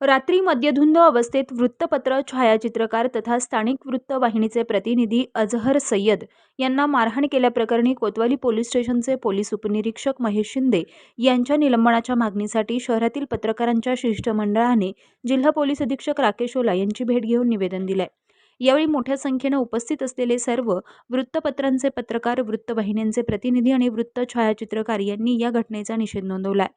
रात्री मद्यधुंद अवस्थेत वृत्तपत्र छायाचित्रकार तथा स्थानिक वृत्तवाहिनीचे प्रतिनिधी अझहर सय्यद यांना मारहाण केल्याप्रकरणी कोतवाली पोलीस स्टेशनचे पोलीस उपनिरीक्षक महेश शिंदे यांच्या निलंबनाच्या मागणीसाठी शहरातील पत्रकारांच्या शिष्टमंडळाने जिल्हा पोलीस अधीक्षक राकेश ओला यांची भेट घेऊन निवेदन दिलंय. यावेळी मोठ्या संख्येनं उपस्थित असलेले सर्व वृत्तपत्रांचे पत्रकार वृत्तवाहिन्यांचे प्रतिनिधी आणि वृत्त छायाचित्रकार यांनी या घटनेचा निषेध नोंदवलाय.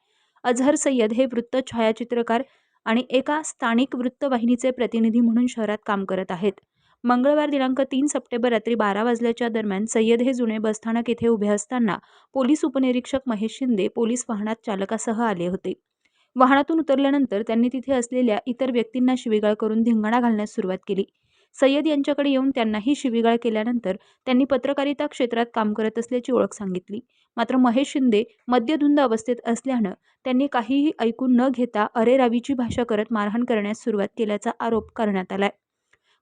अझहर सय्यद हे वृत्त छायाचित्रकार आणि एका स्थानिक वृत्तवाहिनीचे प्रतिनिधी म्हणून शहरात काम करत आहेत. मंगळवार दिनांक तीन सप्टेंबर रात्री बारा वाजल्याच्या दरम्यान सय्यद हे जुने बसस्थानक येथे उभे असताना पोलीस उपनिरीक्षक महेश शिंदे पोलीस वाहनात चालकासह आले होते. वाहनातून उतरल्यानंतर त्यांनी तिथे असलेल्या इतर व्यक्तींना शिवीगाळ करून धिंगाणा घालण्यास सुरुवात केली. सय्यद यांच्याकडे येऊन त्यांनाही शिवीगाळ केल्यानंतर त्यांनी पत्रकारिता क्षेत्रात काम करत असल्याची ओळख सांगितली. मात्र महेश शिंदे मद्यधुंद अवस्थेत असल्यानं त्यांनी काहीही ऐकून न घेता अरेरावीची भाषा करत मारहाण करण्यास सुरुवात केल्याचा आरोप करण्यात आलाय.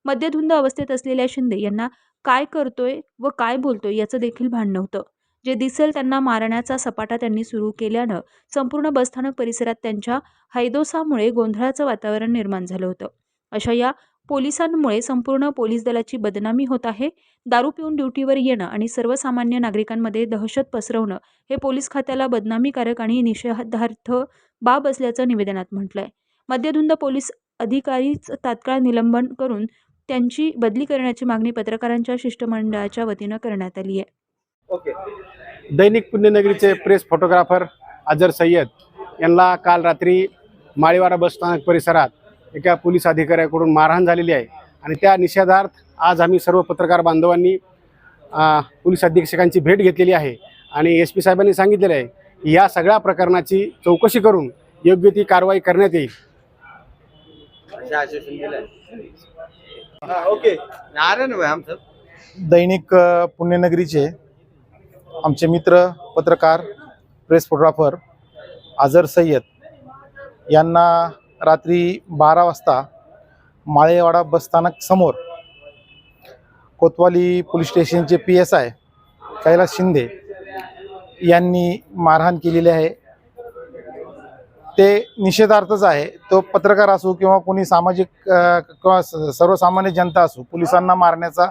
मद्यधुंद अवस्थेत असलेल्या शिंदे यांना काय करतोय व काय बोलतोय याचं देखील भान नव्हतं. जे दिसेल त्यांना मारण्याचा सपाटा त्यांनी सुरू केल्यानं संपूर्ण बसस्थानक परिसरात त्यांच्या हैदोसामुळे गोंधळाचं वातावरण निर्माण झालं होतं. अशा या पोलिसांमुळे संपूर्ण पोलीस दलाची बदनामी होत आहे. दारू पिऊन ड्युटीवर येणं आणि सर्वसामान्य नागरिकांमध्ये दहशत पसरवणं हे पोलीस खात्याला बदनामीकारक आणि निषेधार्थ बाब असल्याचं निवेदनात म्हटलंय. मद्यधुंद पोलीस अधिकारीच तात्काळ निलंबन करून त्यांची बदली करण्याची मागणी पत्रकारांच्या शिष्टमंडळाच्या वतीनं करण्यात आली आहे. ओके. दैनिक पुण्यनगरीचे प्रेस फोटोग्राफर अजर सय्यद यांना काल रात्री माळीवाडा बसस्थानक परिसरात एका पोलीस अधिकाऱ्याकडून मारहाण झालेली आहे. आणि त्या निषेधार्थ आज आम्ही सर्व पत्रकार बांधवांनी पोलीस अधीक्षकांची भेट घेतलेली आहे. आणि एस पी साहेबांनी सांगितलेलं आहे की या सगळ्या प्रकरणाची चौकशी करून योग्य ती कारवाई करण्यात येईल. ओके नारायण भाई आमचं दैनिक पुण्यनगरीचे आमचे मित्र पत्रकार प्रेस फोटोग्राफर आझर सय्यद यांना रात्री बारा वाजता माळेवाडा बसस्थानक समोर कोतवाली पोलीस स्टेशनचे P S I Kailas Shinde यांनी मारहाण केलेली आहे. ते निषेधार्थच आहे. तो पत्रकार असो किंवा कोणी सामाजिक किंवा स- सर्वसामान्य जनता असो पोलिसांना मारण्याचा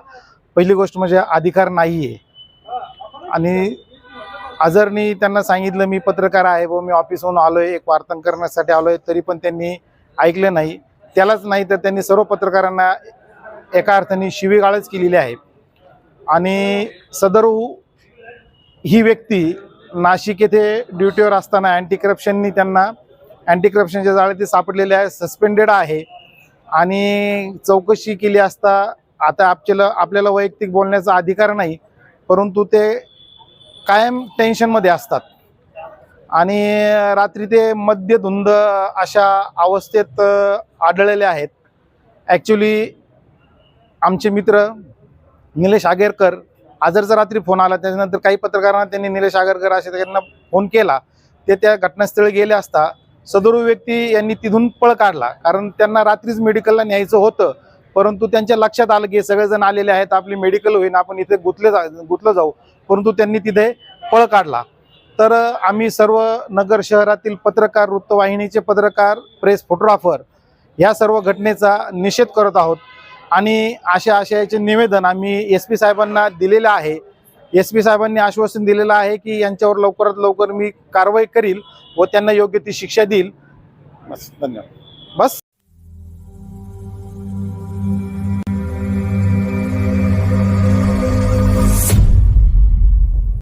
पहिली गोष्ट म्हणजे अधिकार नाही आहे आणि आजरनी त्यांना सांगितलं मी पत्रकार आहे व मी ऑफिसहून आलो आहे एक वार्तांकन करण्यासाठी आलो आहे तरी पण त्यांनी ऐकलं नाही. त्यालाच नाही तर त्यांनी सर्व पत्रकारांना एका अर्थाने शिवीगाळच केलेली आहे. आणि सदरू ही व्यक्ती नाशिक येथे ड्युटीवर असताना अँटी करप्शननी त्यांना अँटी करप्शनच्या जाळे ते सापडलेले आहे सस्पेंडेड आहे. आणि चौकशी केली असता आता आपल्याला आपल्याला वैयक्तिक बोलण्याचा अधिकार नाही परंतु ते कायम टेन्शनमध्ये असतात. आणि रात्री ते मद्यधुंद अशा अवस्थेत आढळलेले आहेत. ॲक्च्युली आमचे मित्र निलेश आगेरकर आजरचा रात्री फोन आला त्याच्यानंतर काही पत्रकारांना त्यांनी निलेश आगरकर असे त्यांना फोन केला. ते त्या घटनास्थळी गेले असता सदरू व्यक्ती यांनी तिथून पळ काढला. कारण त्यांना रात्रीच मेडिकलला न्यायचं होतं. परंतु त्यांच्या लक्षात आलं की सगळेजण आलेले आहेत आपली मेडिकल होईन आपण इथे गुंतले जा गुंतलं जाऊ. परंतु त्यांनी तिथे पळ काढला. तर आम्ही सर्व नगर शहरातील पत्रकार वृत्तवाहिनीचे पत्रकार प्रेस फोटोग्राफर या सर्व घटनेचा निषेध करत आहोत. आणि अशा आशयाचे निवेदन आम्ही एस पी साहेबांना दिलेलं आहे. एस पी साहेबांनी आश्वासन दिलेलं आहे की यांच्यावर लवकरात लवकर मी कारवाई करील व त्यांना योग्य ती शिक्षा देईल. बस धन्यवाद. बस.